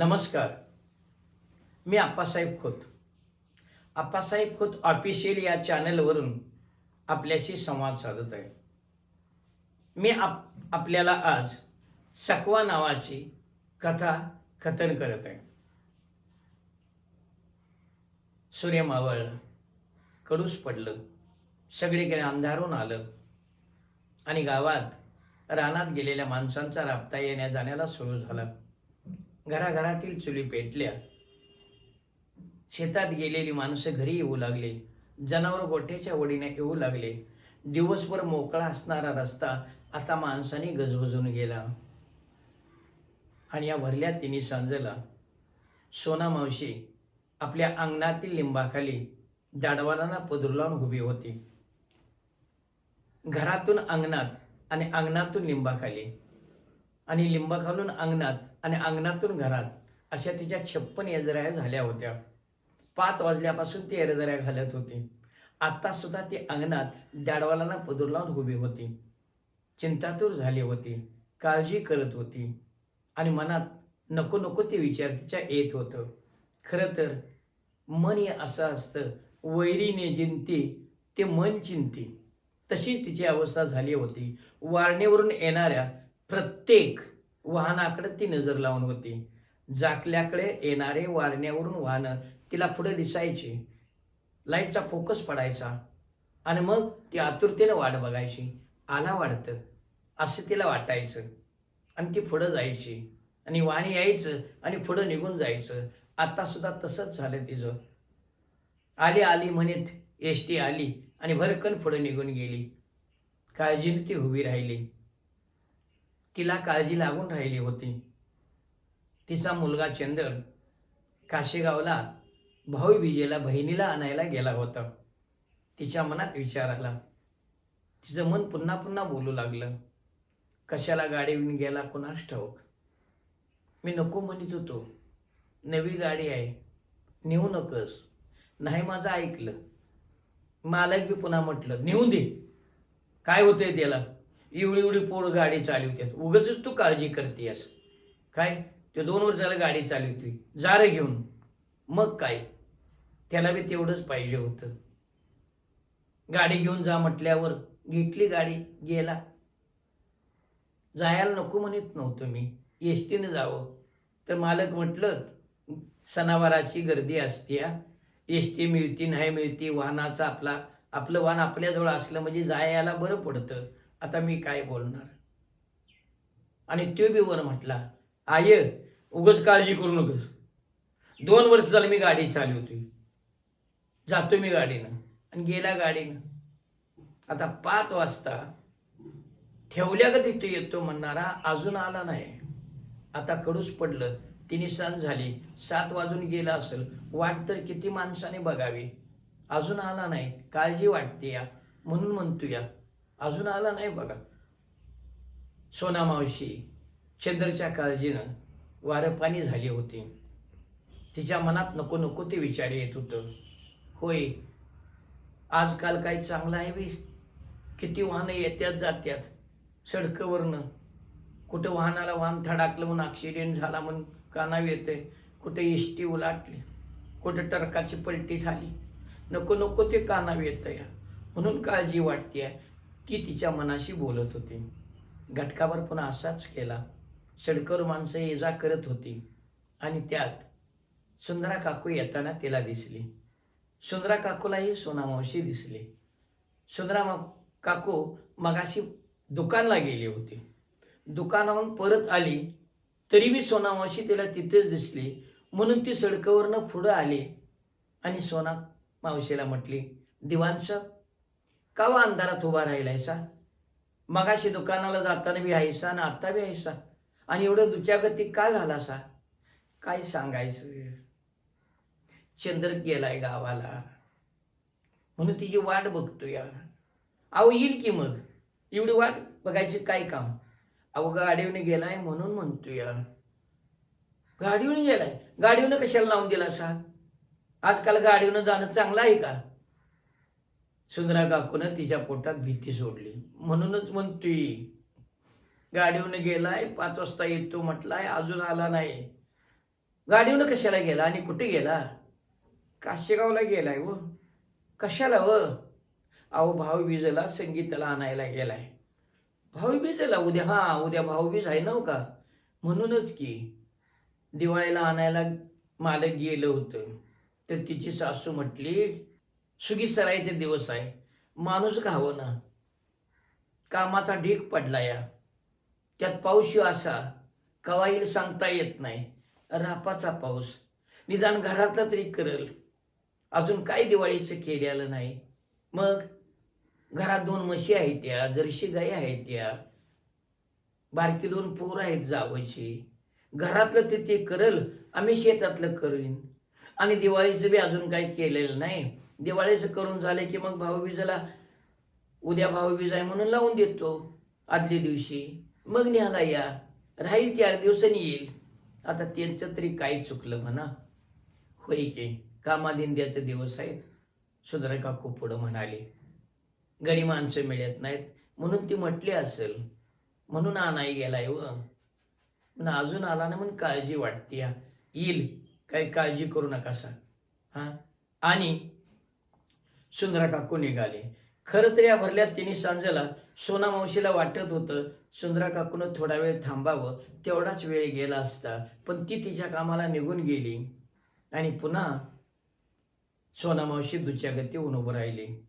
नमस्कार. मी आप्पासाहेब खोत. आप्पासाहेब खोत ऑफिशियल या चॅनलवरून आपल्याशी संवाद साधत आहे. मी आप आपल्याला आज सकवा नावाची कथा कथन करत आहे. सूर्य मावळलं कडूस पडलं सगळीकडे अंधारून आलं आणि गावात रानात गेलेल्या माणसांचा राबता येण्या जाण्याला सुरू झाला. घराघरातील चुली पेटल्या. शेतात गेलेली माणसं घरी येऊ लागली. जनावर गोठ्याच्या वडीने येऊ लागले. दिवसभर मोकळा असणारा रस्ता आता माणसाने गजबजून गेला. आणि या भरल्या तिन्ही सांजला सोना मावशी आपल्या अंगणातील लिंबाखाली दाडवालांना पदरू लावून उभी होती. घरातून अंगणात आणि अंगणातून लिंबाखाली आणि लिंबाखालून अंगणात आणि अंगणातून घरात अशा तिच्या छप्पन येजऱ्या झाल्या होत्या. पाच वाजल्यापासून ती येजऱ्या घालत होती. आत्तासुद्धा ती अंगणात दाडवालांना पदर लावून उभी होती. चिंतातूर झाली होती. काळजी करत होती. आणि मनात नको नको ते विचार तिच्या येत होतं. खरं तर मन हे असं असतं वैरीने जिंती ते मन चिंती. तशीच तिची अवस्था झाली होती. वारणेवरून येणाऱ्या प्रत्येक वाहनाकडे ती नजर लावून होती. जाकल्याकडे येणारे वारण्यावरून वाहनं तिला पुढे दिसायची. लाईटचा फोकस पडायचा आणि मग ती आतुरतेनं वाट बघायची. आला वाढतं असं तिला वाटायचं. आणि ती पुढं जायची. आणि वाणी यायचं आणि पुढं निघून जायचं. आत्तासुद्धा तसंच झालं तिचं. आली आली म्हणत एस टी आली आणि भरकन पुढं निघून गेली. काळजीनं ती उभी राहिली. तिला काळजी लागून राहिली होती. तिचा मुलगा चंदर काशेगावला भाऊ विजेला बहिणीला आणायला गेला होता. तिच्या मनात विचार आला. तिचं मन पुन्हा पुन्हा बोलू लागलं. कशाला गाडी घेऊन गेला कुणास ठाऊक? मी नको म्हणत होतो. नवी गाडी आहे. नेऊ नकस. नाही माझं ऐकलं. मालक बी पुन्हा म्हटलं नेऊन दे. काय होतंय त्याला? एवढी एवढी पोर गाडी चालवते उगच तू काळजी करतेस काय? ते दोन वर्षाला गाडी चालवती जारं घेऊन. मग काय? त्याला बी तेवढंच पाहिजे होतं. गाडी घेऊन जा म्हटल्यावर घेतली गाडी गेला. जायला नको म्हणत नव्हतो मी. एस टीनं जावं. तर मालक म्हटलं सणावाराची गर्दी असते एस टी मिळती नाही मिळती वाहनाचा आपला आपलं वाहन आपल्याजवळ असलं म्हणजे जायला बरं पडतं. आता मी काय बोलणार? आणि तो बी वर म्हटला आय उगच काळजी करू नकोस. दोन वर्ष झालं मी गाडी चालवतोय. जातो मी गाडीनं. आणि गेला गाडीनं. आता पाच वाजता ठेवल्या का तिथे येतो म्हणणारा अजून आला नाही. आता कडूच पडलं तिने सण झाली सात वाजून गेला असेल. वाट तर किती माणसाने बघावी. अजून आला नाही. काळजी वाटते या. म्हणून म्हणतो या. अजून आला नाही बघा. सोना मावशी चंद्रच्या काळजीनं वारं पाणी झाली होती. तिच्या मनात नको नको ते विचार येत होतं. होय आजकाल काही चांगलं आहे बी? किती वाहनं येत्यात जात्यात. सडकवरनं. कुठं वाहनाला वाहन थडाकलं म्हणून ॲक्सिडेंट झाला म्हणून कानाव येते कुठे इष्टी उलाटली. कुठं टरकाची पलटी झाली. नको नको ते कानाव येतं या म्हणून काळजी वाटते आहे ती तिच्या मनाशी बोलत होती. घटकावर पुन्हा असाच केला. सडकर माणसं ये जा करत होती. आणि त्यात सुंदरा काकू येताना तिला दिसली. सुंदरा काकूलाही सोनामावशी दिसली. सुंदरा मा काकू मगाशी दुकानला गेली होती. दुकानाहून परत आली. तरी बी सोनामावशी तिला तिथेच दिसली. म्हणून ती सडकावरनं पुढं आली. आणि सोना मावशीला म्हटली दिवाणसाहेब का वा अंधारात उभा राहिलायसा? मगाशी दुकानाला जाताना बी हायसा आणि आता बी हायसा आणि एवढं दुचागती का झालासा? काय सांगायचं? चंद्र गेलाय गावाला. म्हणून तिची वाट बघतो या अहो येईल की मग? एवढी वाट बघायची काय काम? अहो गाडीवने गेलाय म्हणून म्हणतो या गाडीवने गेलाय? गाडीवनं कशाला लावून दिला असा आजकाल गाडीवनं जाणं चांगलं आहे का? सुंदरा काकूनं तिच्या पोटात भीती सोडली. म्हणूनच म्हणतोय गाडीवनं गेलाय पाच वाजता येतो म्हटलाय अजून आला नाही. गाडीवनं कशाला गेला आणि कुठे गेला? काशेगावला गेलाय व. कशाला व? अहो भाऊबीजेला संगीताला आणायला गेलाय. भाऊबीजेला? उद्या हा उद्या भाऊबीज आहे नव हो का? म्हणूनच की दिवाळीला आणायला मालक गेलं होतं. तर तिची सासू म्हटली सुगी सरायचे दिवस आहे. माणूस घावं ना. कामाचा ढीक पडला या. त्यात पाऊस असा कवा येईल सांगता येत नाही. रापाचा पाऊस. निदान घरातला तरी करल. अजून काय दिवाळीचं केलेलं नाही. मग घरात दोन म्हशी आहेत त्या जर्शी गाई आहेत त्या. बारकी दोन पोर आहेत जावयची घरातलं ते ते करल आम्ही शेतातलं करीन. आणि दिवाळीचं बी अजून काही केलेलं नाही. दिवाळीचं करून झालं की मग भाऊबीजाला उद्या भाऊबीज आहे म्हणून लावून देतो आदल्या दिवशी. मग न्याला या. राहील चार दिवसांनी येईल. आता त्यांचं तरी काय चुकलं म्हणा. होय की कामादिंद्याचे दिवस आहेत. सुंदर काकू पुढं म्हणाले. गडी माणसं मिळत नाहीत. म्हणून ती म्हटली असेल. म्हणून आणाय गेलाय व. अजून आला ना म्हणून काळजी वाटते येईल. काही काळजी करू नका सर. हां? आणि सुंदरा काकू निघाले. खरं तर या भरल्यात तिन्ही सांजेला सोना मावशीला वाटत होतं सुंदरा काकूनं थोडा वेळ थांबावं तेवढाच वेळ गेला असता. पण ती तिच्या कामाला निघून गेली आणि पुन्हा सोना मावशी दुच्यागती होऊन उभं राहिली.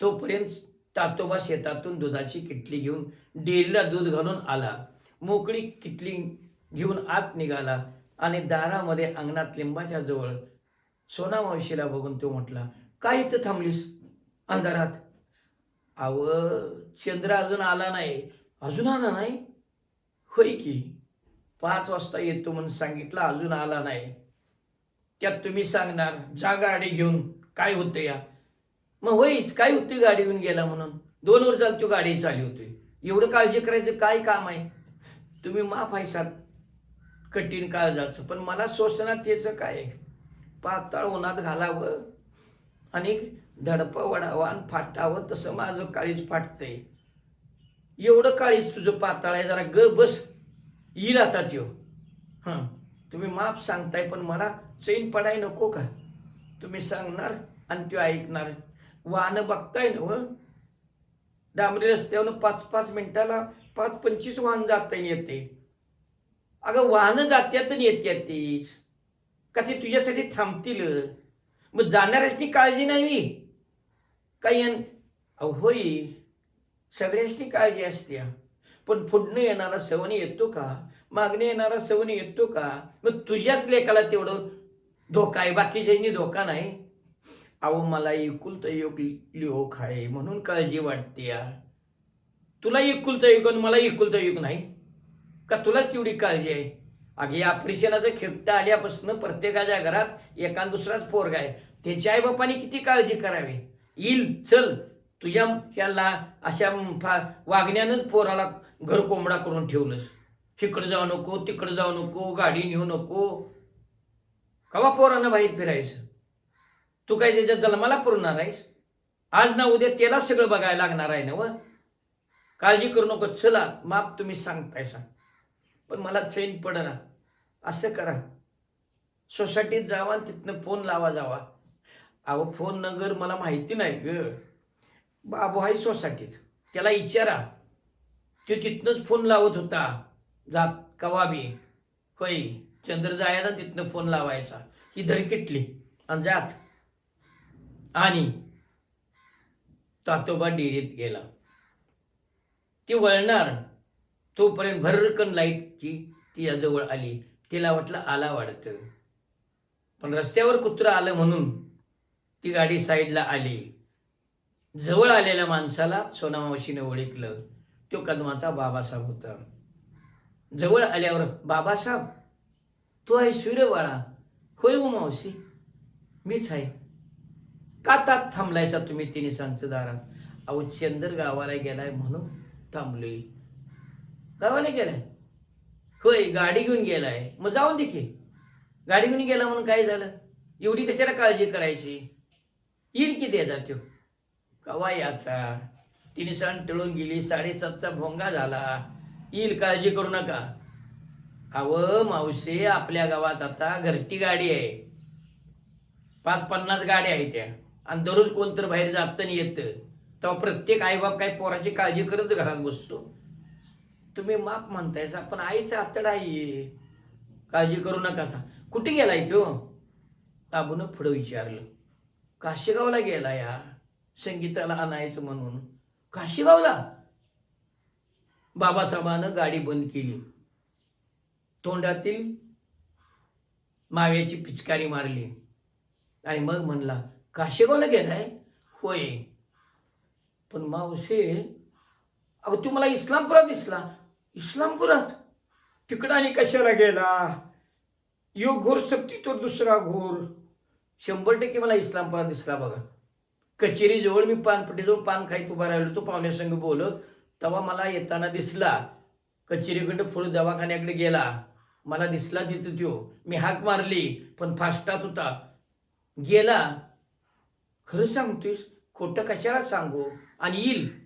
तोपर्यंत तातोबा शेतातून दुधाची किटली घेऊन डेअरीला दूध घालून आला. मोकळी किटली घेऊन आत निघाला. आणि दारामध्ये अंगणात लिंबाच्या जवळ सोना मावशीला बघून तो म्हटला काय इथं थांबलीस? अंधारात. आव चंद्र अजून आला नाही. अजून आला नाही? होय की. पाच वाजता येतो म्हणून सांगितलं अजून आला नाही. त्यात तुम्ही सांगणार जा गाडी घेऊन काय होतं या? मग होईच काय होती गाडी घेऊन गेला म्हणून? दोन वर्ष झाली तो गाडी चालली होती. एवढं काळजी करायचं काय काम आहे? तुम्ही माफ आहे सात कठीण काळजाचं पण मला शोषणात याचं काय? पाताळ उन्हात घालावं आणि धडपं वडावं आणि फाटावं तसं माझं काळीज फाटतंय. एवढं काळीज तुझं पाताळ आहे जरा ग बस. येईल आता त्यो. हां. तुम्ही माफ सांगताय पण मला चैन पडाय नको का? तुम्ही सांगणार आणि त्यो ऐकणार. वाहनं बघताय ना व? डांबरी रस्त्यावरून पाच पाच मिनिटाला पाच पंचवीस वाहन जाता येते. अगं वाहनं जात्यात येत्यात तीच. का ते तुझ्यासाठी थांबतील? मग जाणाऱ्याची काळजी नाही काही अन- अहो होई. सगळ्याची काळजी असते. पण पुढनं येणारा सवनी येतो का? मागणे येणारा सवनी येतो का? मग तुझ्याच लेखाला तेवढं धोका आहे. बाकीच्यांनी धोका नाही. अहो मला एकुलता योग लिहोक आहे म्हणून काळजी वाटते. तुला एकुलता योग आणि मला एकुलता योग नाही. का तुलाच तेवढी काळजी आहे? अगे या ऑपरेशनाचं खेपटा आल्यापासून प्रत्येकाच्या घरात एका दुसराच पोरगा आहे. त्यांच्या आईबापाने किती काळजी करावी? येईल चल. तुझ्या ह्याला अशा फा वागण्यानंच पोराला घर कोंबडा करून ठेवलंस. इकडं जाऊ नको तिकडं जाऊ नको गाडी नेऊ नको. कवा पोरानं बाहेर फिरायचं? तू काय त्याच्या जन्माला पुरणार आहेस? आज ना उद्या त्याला सगळं बघायला लागणार आहे ना व? काळजी करू नको चला. माप तुम्ही सांगताय सांग पण मला चैन पडना असं करा. सोसायटीत जावा आणि तिथनं फोन लावा जावा. अहो फोन नगर मला माहिती नाही ग. बाबू आहे सोसायटीत. त्याला विचारा तो तिथनंच फोन लावत होता. जात कवाबी होय. चंद्र जायला तिथनं फोन लावायचा. ही धर किटली. आणि जात. आणि तातोबा डेअरीत गेला. ती वळणार. तोपर्यंत भरकन लाईटची तिच्याजवळ आली. तिला वाटलं आला वाढतं. पण रस्त्यावर कुत्रं आलं म्हणून ती गाडी साईडला आली. जवळ आलेल्या माणसाला सोनामावशीने ओळखलं. तो कदमाचा बाबासाहेब होता. जवळ आल्यावर बाबासाहेब तो आहे सूर्यवाळा होय हो मावशी. मीच आहे. का तात थांबलायचा तुम्ही तिने सांगचं दारात? अहो चंदर गावाला गेलाय म्हणून थांबलोय. गावाला गेलाय? होय गाडी घेऊन गेलाय. मग जाऊन देखील गाडी घेऊन गेला म्हणून काय झालं? एवढी कशाला काळजी करायची? येईल की ते त्यो कवा याचा? तिने सण टळून गेली साडेसातचा भोंगा झाला. येईल काळजी करू नका. अव मावशी आपल्या गावात आता घरटी गाडी आहे. पाच पन्नास गाड्या आहेत त्या. आणि दररोज कोणतर बाहेर जातं आणि येतं. तेव्हा प्रत्येक आईबाप काही पोराची काळजी करत घरात बसतो? तुम्ही माप म्हणतायसा पण आईचा आतडा आहे. काळजी करू नकासा कुठे गेलाय तो? बाबून पुढं विचारलं. काशीगावला गेला या संगीताला आणायचं म्हणून. काशीगावला? बाबासाहेबानं गाडी बंद केली. तोंडातील माव्याची पिचकारी मारली. आणि मग म्हणला काशीगावला गेलाय? होय. पण मावशी अगं तू मला इस्लामपुरात दिसला. इस्लामपुरात. तिकडं आणि कशाला गेला? यो घोर सक्ती तो दुसरा घोर. शंभर टक्के मला इस्लामपुरात दिसला बघा. कचेरीजवळ मी पानपट्टीजवळ पान खाईत उभा राहिलो तो पाहुण्यासंग बोलत तेव्हा मला येताना दिसला. कचेरीकडं पुढे दवाखान्याकडे गेला. मला दिसला तिथं त्यो. मी हाक मारली पण फास्टात होता. गेला. खरं सांगतोयस खोटं कशाला सांगू? आणि येईल.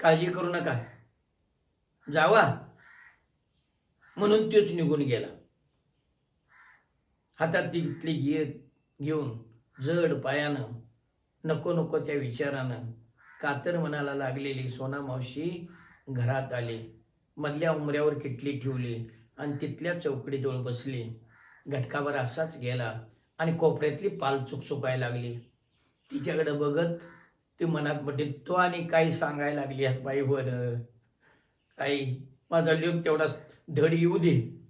काळजी करू नका. जावा. म्हणून तोच निघून गेला. हातात ती तिथली घे घेऊन जड पायानं नको नको त्या विचारानं कातर मनाला लागलेली सोना मावशी घरात आली. मधल्या उमऱ्यावर किटली ठेवली आणि तिथल्या चौकडीजवळ बसली. घटकावर असाच गेला आणि कोपऱ्यातली पाल चुकचुकायला लागली. तिच्याकडं बघत ती मनात म्हटली तो आणि काही सांगायला लागली बाईवर काही माझा लोक तेवढाच धड येऊ दे.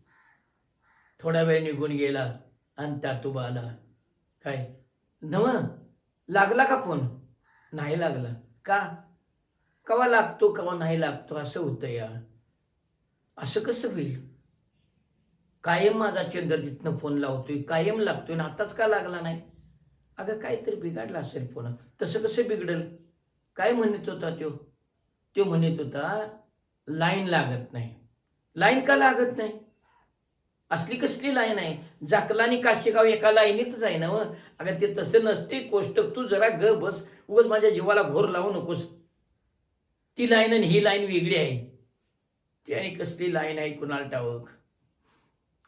थोडा वेळ निघून गेला आणि त्यात उभा आला. काय? नव लागला का फोन? नाही लागला. का? कवा लागतो कवा नाही लागतो असं होतं या. असं कसं होईल? कायम माझा चंद्र तिथनं फोन लावतोय कायम लागतोय ना आताच का लागला नाही? अगं काहीतरी बिघडला असेल फोन. तसं कसं बिघडल? काय म्हणत होता त्यो तो म्हणत होता लाईन लागत नाही. लाईन का लागत नाही? असली कसली लाईन आहे? जाकला आणि काशीगाव एका लाईनीतच आहे ना व? अगं ते तसं नसते कोष्टक तू जरा ग बस. उगाच माझ्या जीवाला घोर लावू नकोस. ती लाईन आणि ही लाईन वेगळी आहे. ती आणि कसली लाईन आहे कुणाल टावक?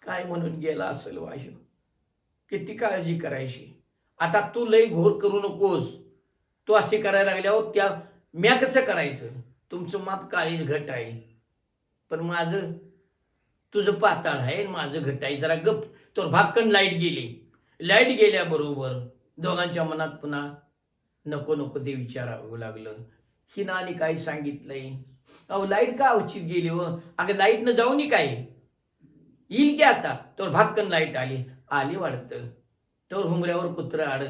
काय म्हणून गेला असेल वाशू किती काळजी करायची? आता तू लय घोर करू नकोस. तू असे करायला लागल्यावर त्या म्या कसं करायचं? तुमचं माप काळीच घट आहे. पण माझं तुझं पाताळ आहे माझं घट आहे. जरा गप. तर भाक्कन लाइट गेली. लाइट गेल्याबरोबर दोघांच्या मनात पुन्हा नको नको ते विचारावं लागलं. हिनं आणि काय सांगितलंय? अहो लाइट का अवचित गेली व अगं लाईटनं जाऊन काय? येईल की आता? तर भाक्कन लाइट आली. आली वाटतं. तर हुमऱ्यावर कुत्रं आड.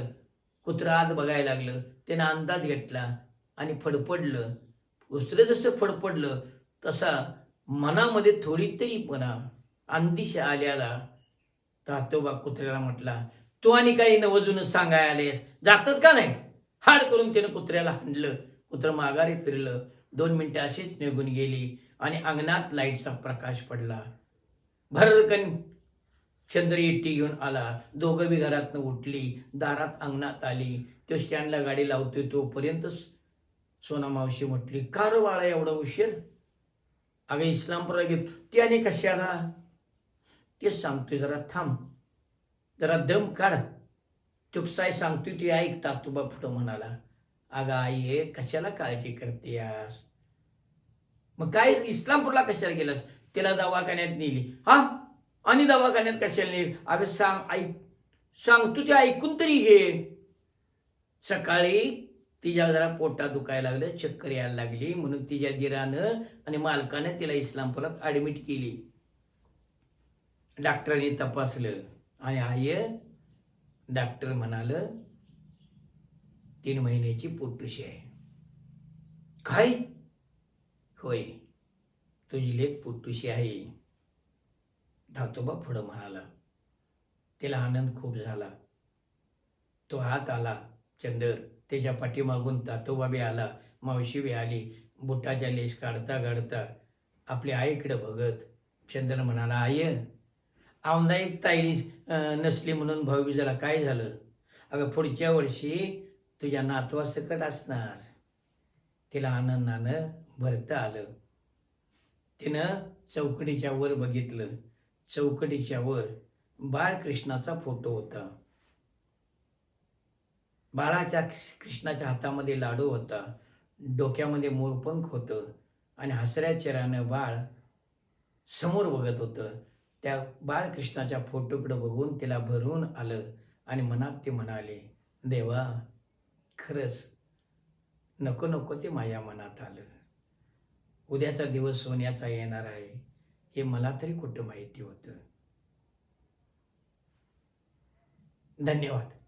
कुत्रं आत बघायला लागलं. त्यानं अंदाज घेतला आणि फडफडलं. दुसरं जसं फडफडलं तसा मनामध्ये थोडी तरी पणा अंदिश आल्याला तातोबा कुत्र्याला म्हटला तू आणि काही नवजून सांगाय आलेस जातच का नाही? हाड करून त्यानं कुत्र्याला हाणलं. कुत्रं माघारी फिरलं. दोन मिनटं अशीच निघून गेली आणि अंगणात लाईटचा प्रकाश पडला. भरकन चंद्र इट्टी घेऊन आला. दोघं बी घरातनं उठली. दारात अंगणात आली. तो स्टँडला गाडी लावतोय तोपर्यंतच सोना मावशी म्हटली कार वाळा बाळा एवढा उशीर? अगं इस्लामपुरा घेतो ती आणि कशाला? तेच सांगतोय जरा थांब. जरा दम काढ. तुकसाय सांगतोय ती ऐक तातुबा पुढं म्हणाला. अगं आई हे कशाला काळजी करतेस मग काय इस्लामपूरला कशाला गेलास? तिला दवाखान्यात नेली. हा? आणि दवाखान्यात कशाला नेली? अगं सांग ऐक. सांगतो ते ऐकून तरी घे. सकाळी तिच्या जरा पोटात दुखायला लागलं चक्कर यायला लागली म्हणून तिच्या दिरानं आणि मालकानं तिला इस्लामपुरात ॲडमिट केली. डॉक्टरांनी तपासलं आणि आय डॉक्टर म्हणालं तीन महिन्याची पोटुशी आहे. काय? होय तुझी लेख पोटुशी आहे. धातोबा पुढं म्हणाला तिला आनंद खूप झाला. तो हात आला चंदर त्याच्या पाठीमागून दातोबा बी आला. मावशी बी आली. बुटाच्या लेस काढता काढता आपल्या आईकडं बघत चंद्र म्हणाला आय औंदा एक ताईडी नसली म्हणून भाऊबीजाला काय झालं? अगं पुढच्या वर्षी तुझ्या नातवा सकट असणार. तिला आनंदानं भरतं आलं. तिनं चौकडीच्या वर बघितलं. चौकटीच्या वर बाळकृष्णाचा फोटो होता. बाळाच्या कृष्णाच्या हातामध्ये लाडू होता. डोक्यामध्ये मोरपंख होतं. आणि हसऱ्या चेहऱ्यानं बाळ समोर बघत होतं. त्या बाळकृष्णाच्या फोटोकडं बघून तिला भरून आलं आणि मनात ते म्हणाले देवा खरंच नको नको ते माझ्या मनात आलं. उद्याचा दिवस सोन्याचा येणार आहे. हे मला तरी कुठं माहिती होतं? धन्यवाद.